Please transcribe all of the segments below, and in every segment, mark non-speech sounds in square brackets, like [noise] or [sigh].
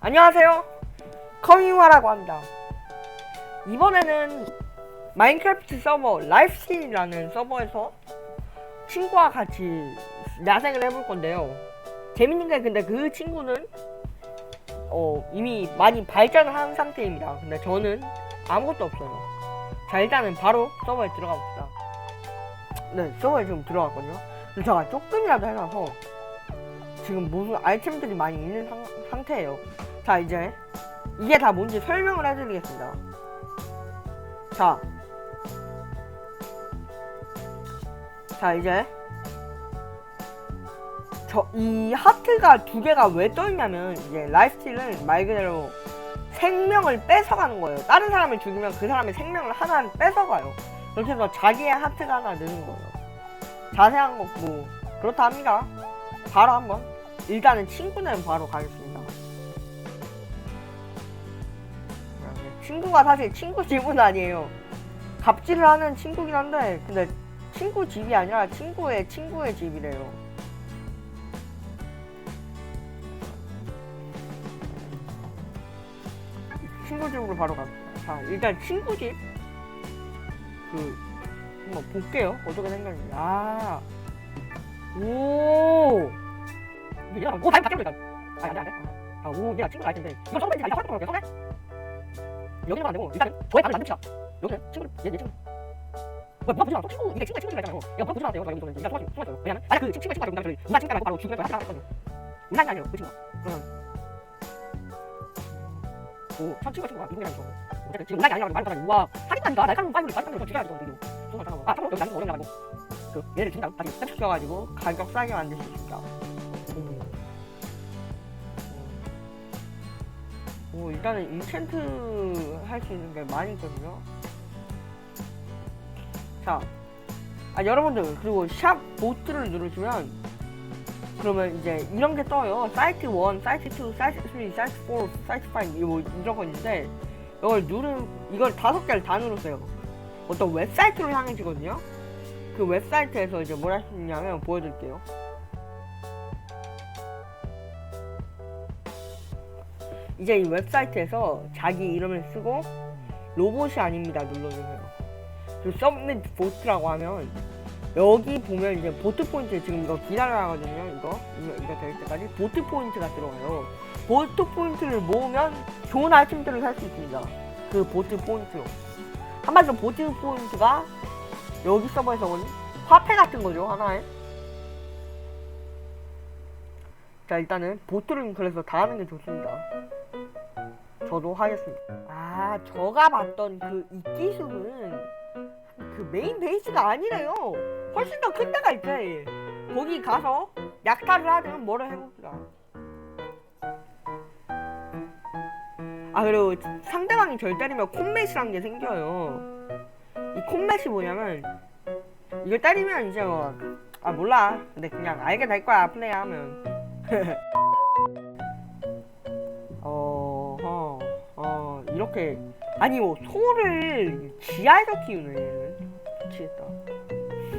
안녕하세요. 커뮤화라고 합니다. 이번에는 마인크래프트 서버 라이프스틸이라는 서버에서 친구와 같이 야생을 해볼 건데요. 재밌는 게 근데 그 친구는 어, 이미 많이 발전을 한 상태입니다. 근데 저는 아무것도 없어요. 자 일단은 바로 서버에 들어가 봅시다. 네 서버에 지금 들어갔거든요. 근데 제가 조금이라도 해놔서 지금 무슨 아이템들이 많이 있는 상, 상태예요. 자 이제 이게 다 뭔지 설명을 해드리겠습니다. 자, 자 이제 저 이 하트가 두 개가 왜 떠있냐면 이제 라이프스틸은 말 그대로 생명을 뺏어가는 거예요. 다른 사람을 죽이면 그 사람의 생명을 하나를 뺏어가요. 그렇게 해서 자기의 하트가 하나 느는 거예요. 자세한 거 뭐 그렇다 합니다. 바로 한번 일단은 친구는 바로 가겠습니다. 친구가 사실 친구 집은 아니에요. 갑질을 하는 친구긴 한데 근데 친구 집이 아니라 친구의 친구의 집이래요. 친구 집으로 바로 갑니다. 자 일단 친구 집. 그 한번 볼게요. 어떻게 생겼는지. 아. 오. 야, 오, 다시 바뀌었다. 아, 안 돼, 안 돼. 아, 오, 얘가 친구가 알텐데. 이거 처음에 이제 활동 볼게요, 처음에. 여기는 안 되고, 일단은 저의 방을 만듭시다. 여기는 친구를, 얘, 얘 친구. 뭐야, 누가 보지 않아? 또 친구, 이게 친구의 친구가 있잖아요. 얘가 누가 보지 않았대요. 여기 일단 숨어있어요. 숨어있어요. 왜냐면, 아니, 그 친구의 친구가 있는데, 저희 누나 친구가 말고 바로 죽이는 거야. 하거든요. 우산이 아니에요, 그 친구가. 그러면. 오, 참 친구의 친구가 이동이라는 거. 어쨌든 지금 우산이 아니라고 말을 하다니, 우와, 사기다니까. 날카로운 파이브를 말까지 죽여야지, 저거. 정말 잠깐만. 아, 참고로 여기 나는 거 어렵냐고. 그, 얘를 준다. 다시 딱 시켜가지고, 가격 싸게 있습 오, 일단은 인챈트 할 수 있는 게 많이 있거든요. 자, 아, 여러분들, 그리고 샵 보트를 누르시면, 그러면 이제 이런 게 떠요. 사이트 1, 사이트 2, 사이트 3, 사이트 4, 사이트 5, 이거 뭐 이런 거 있는데, 이걸 누르, 이걸 다섯 개를 다 누르세요. 어떤 웹사이트로 향해지거든요. 그 웹사이트에서 이제 뭘 할 수 있냐면 보여드릴게요. 이제 이 웹사이트에서 자기 이름을 쓰고 로봇이 아닙니다 눌러주세요. 그리고 서밋 보트라고 하면 여기 보면 이제 보트 포인트 지금 이거 기다려야 하거든요. 이거 이거, 될 때까지 보트 포인트가 들어가요. 보트 포인트를 모으면 좋은 아이템들을 살 수 있습니다. 그 보트 포인트로 한마디로 보트 포인트가 여기 서버에서 온 화폐 같은 거죠 하나에. 자 일단은 보트는 그래서 다 하는 게 좋습니다. 저도 하겠습니다. 아, 저가 봤던 그 이끼숲은 그 메인 베이스가 아니래요. 훨씬 더 큰 데가 있대. 거기 가서 약탈을 하든 뭐를 해봅시다. 아, 그리고 상대방이 절 때리면 콤맷이란 게 생겨요. 이 콤맷이 뭐냐면, 이걸 때리면 이제 뭐, 아, 몰라. 근데 그냥 알게 될 거야, 플레이하면. [laughs] 이렇게 아니 뭐 소를 지하에서 키우네 얘는 미치겠다.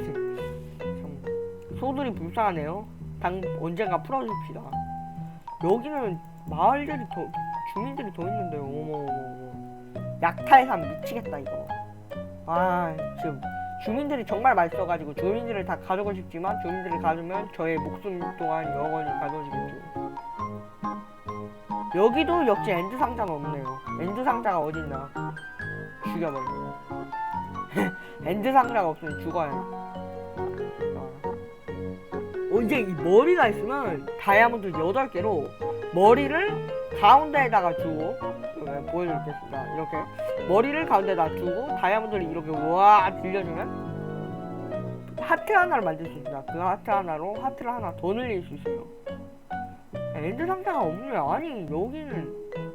참, [laughs] 소들이 불쌍하네요. 당 언젠가 풀어줍시다. 여기는 마을들이 더 주민들이 더 있는데요. 어머 어머 어머. 약탈산 미치겠다 이거. 아 지금 주민들이 정말 맛있어가지고 주민들을 다 가져고 싶지만 주민들을 가두면 저의 목숨 또한 영원히 가져지겠죠. 여기도 역시 엔드 상자는 없네요. 엔드 상자가 어딨나? 죽여버려. [laughs] 엔드 상자가 없으면 죽어요. 어, 이제 이 머리가 있으면 다이아몬드 8개로 머리를 가운데에다가 두고 네, 보여드리겠습니다. 이렇게 머리를 가운데다 두고 다이아몬드를 이렇게 와 들려주면 하트 하나를 만들 수 있습니다. 그 하트 하나로 하트를 하나 더 늘릴 수 있어요. 엔드 상자가 없네요. 아니 여기는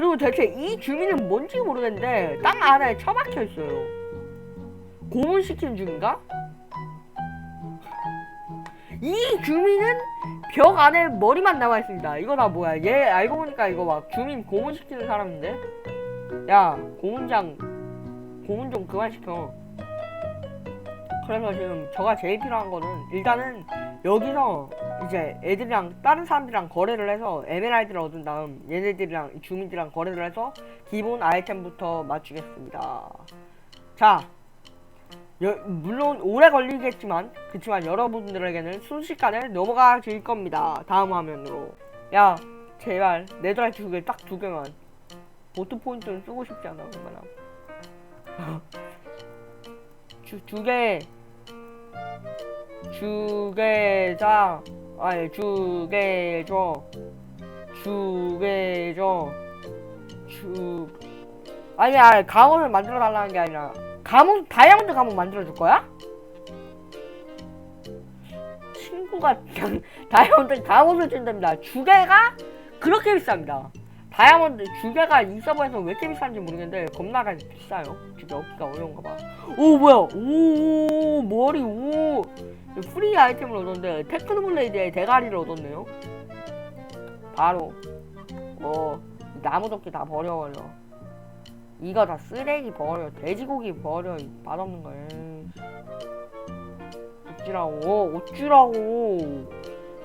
그리고 대체 이 주민은 뭔지 모르겠는데 땅 안에 처박혀 있어요. 고문시킨 중인가? 이 주민은 벽 안에 머리만 나와 있습니다. 이거 다 뭐야? 얘 알고 보니까 이거 막 주민 고문시키는 사람인데? 야 고문장 고문 좀 그만 시켜. 그래서 지금 저가 제일 필요한 거는 일단은 여기서 이제 애들이랑 다른 사람들이랑 거래를 해서 에메랄드를 얻은 다음 얘네들이랑 주민들이랑 거래를 해서 기본 아이템부터 맞추겠습니다. 자, 여, 물론 오래 걸리겠지만 그렇지만 여러분들에게는 순식간에 넘어가질 겁니다. 다음 화면으로. 야, 제발 네드라이트 두개 딱 두 개만. 보트 포인트는 쓰고 싶지 않아, 얼마나. 주, [laughs] 두 개. 주계장 아니 주계죠 주계죠 주 아니 아니 가문을 만들어 달라는 게 아니라 가문 다이아몬드 가문 만들어 줄 거야? 친구가 [laughs] 다이아몬드 가문을 준답니다. 주계가 그렇게 비쌉니다. 다이아몬드 주계가 이 서버에서 왜 이렇게 비싼지 모르겠는데 겁나게 비싸요. 진짜 얻기가 어려운가 봐 오 뭐야? 오 머리 오 프리 아이템을 얻었는데 테크노블레이드의 대가리를 얻었네요. 바로 어 나무도끼 다 버려버려. 이거 다 쓰레기 버려. 돼지고기 버려. 이 맛없는 거. 어찌라고 어찌라고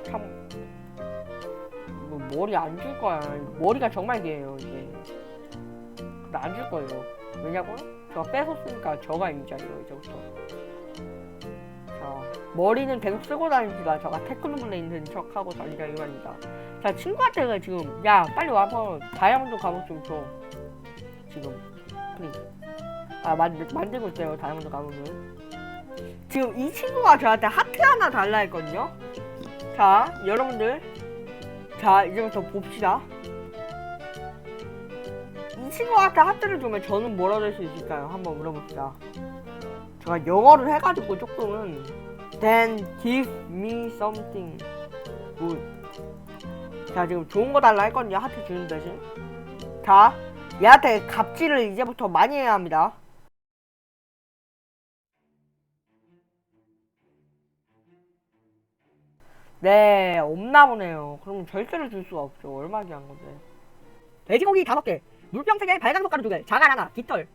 참 이거 머리 안 줄 거야. 머리가 정말 귀해요 이게. 근데 안 줄 거예요. 왜냐고? 제가 뺏었으니까 저가 임자예요 이제부터. 자, 머리는 계속 쓰고 다닙니다. 저가 테크노블레 있는 척하고 다니자 이만입니다. 자, 친구한테 지금 야 빨리 와서 다이아몬드 감옥 좀 줘. 지금 플리즈. 아 만, 만들고 있어요 다이아몬드 감옥을. 지금 이 친구가 저한테 하트 하나 달라 했거든요. 자, 여러분들. 자, 이제부터 봅시다. 이 친구한테 하트를 주면 저는 뭐라 될 수 있을까요? 한번 물어봅시다. 제가 영어를 해가지고 조금은 Then give me something good. 자 지금 좋은 거 달라 했거든요 하트 주는 대신. 자 얘한테 갑질을 이제부터 많이 해야 합니다. 네 없나 보네요. 그러면 절대로 줄 수가 없죠. 얼마 귀한 건데. 돼지고기 다섯 개 물병 세 개 발광 석 가루 두 개 자갈 하나 깃털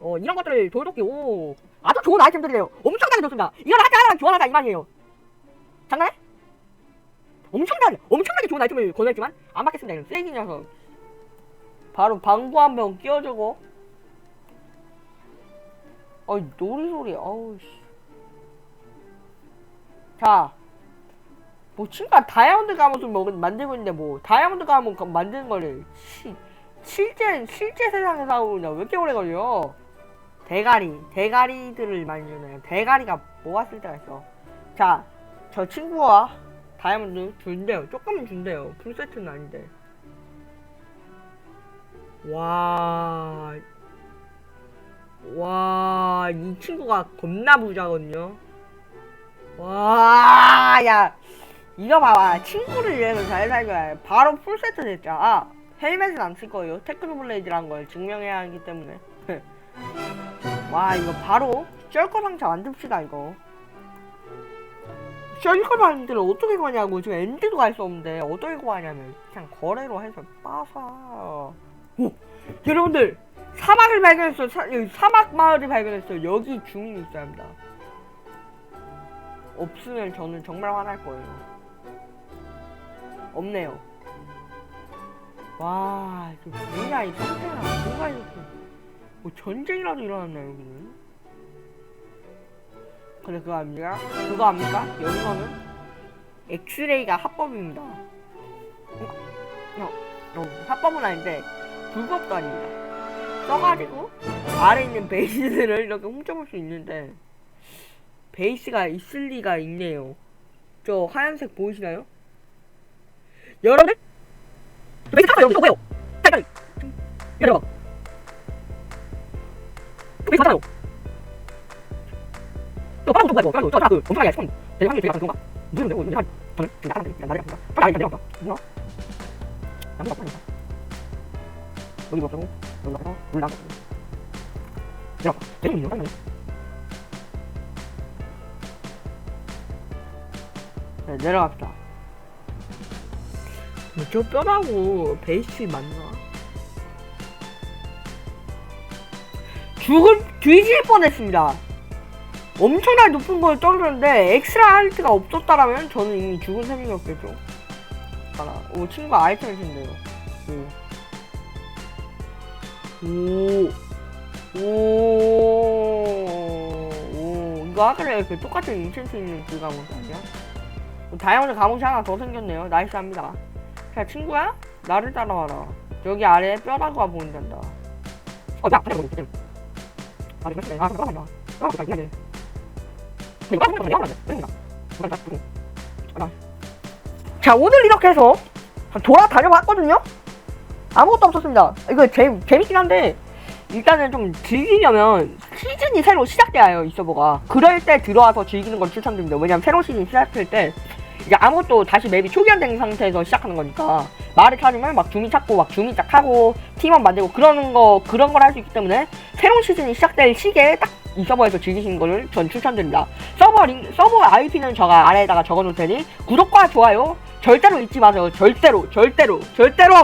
어 이런 것들을 돌도끼 오. 아주 좋은 아이템들이래요. 엄청나게 좋습니다. 이건 하트 하나랑 교환하자 이만이에요. 장난해? 엄청나게 엄청나게 좋은 아이템을 권했지만 안 받겠습니다. 이런 쓰레기 녀석. 바로 방구 한 병 끼워주고. 어이 놀이 소리. 어우 씨자. 뭐 친구가 다이아몬드 가옷을 먹 만들고 있는데 뭐 다이아몬드 가옷 만드는 거를 시, 실제 실제 세상에서 하고 그냥 왜 이렇게 오래 걸려 대가리 대가리들을 많이 주네요 대가리가 뭐가 쓸 때가 있어 자 저 친구와 다이아몬드 준대요 조금은 준대요 풀세트는 아닌데 와 와, 이 친구가 겁나 부자거든요. 와, 야, 이거 봐봐. 친구를 위해서 잘 살려야 해. 바로 풀세트 됐죠. 아, 헬멧은 안 쓸 거예요. 테크노블레이드란 걸 증명해야 하기 때문에. [laughs] 와, 이거 바로 쩔거 상자 만듭시다, 이거. 쩔거 상자를 어떻게 구하냐고. 지금 엔드도 갈 수 없는데, 어떻게 구하냐면, 그냥 거래로 해서 빠서. 오! 여러분들! 사막을 발견했어요. 사, 사막 마을을 발견했어요. 여기 주민이 있어야 합니다. 없으면 저는 정말 화날 거예요. 없네요. 와, 이거 뭐냐, 이 상태가. 뭐가 이렇게. 뭐 전쟁이라도 일어났나, 여기는? 근데 그거 압니까? 그거 압니까? 여기서는 엑스레이가 합법입니다. 어, 어, 어, 합법은 아닌데, 불법도 아닙니다. 써가지고 아래 있는 베이스들을 이렇게 훔쳐볼 수 있는데 베이스가 있을 리가 있네요. 저 하얀색 보이시나요? 여러분들 베이스 탔어요. 여기? 빨리 빨리 이 베이스 탔어요. 또좀 봐요. 빨리 저그 엄청나게 손 대방이 되게 약간 그런가? 무슨 내고 한 저는 지금 나가는데 그냥 나가야 됩니다. 빨리 내려가 내려가. 뭐야? 나무가 빠르다. 여기 뭐 없고 여기 나가서 물 나가. 내려가. 대는 있는 거 네, 내려갑시다. 뭐, 저 뼈라고 베이스 맞나? 죽을 뒤질 뻔했습니다. 엄청나게 높은 걸 떨어졌는데 엑스라 하이트가 없었다라면 저는 이미 죽은 셈이었겠죠. 하나. 오 친구가 아이템을 준대요. 오. 오. 오. 오. 이거 아까 전에 그 똑같은 인챈트 있는 그 감옥 아니야? 다이아몬드 감옥이 하나 더 생겼네요. 나이스합니다. 자 친구야 나를 따라와라. 여기 아래에 뼈다구가 보인단다. 어, 자, 오늘 이렇게 해서 돌아다녀봤거든요? 아무것도 없었습니다. 이거 재, 재밌긴 한데, 일단은 좀 즐기려면 시즌이 새로 시작돼야 해요, 이 서버가. 그럴 때 들어와서 즐기는 걸 추천드립니다. 왜냐면 새로 시즌 시작할 때, 이제 아무것도 다시 맵이 초기화된 상태에서 시작하는 거니까 말을 찾으면 막 주민 찾고 막 주민 딱 하고 팀원 만들고 그러는 거 그런 걸 할 수 있기 때문에 새로운 시즌이 시작될 시기에 딱 이 서버에서 즐기시는 거를 전 추천드립니다. 서버 링 서버 IP는 제가 아래에다가 적어놓을 테니 구독과 좋아요 절대로 잊지 마세요. 절대로 절대로 절대로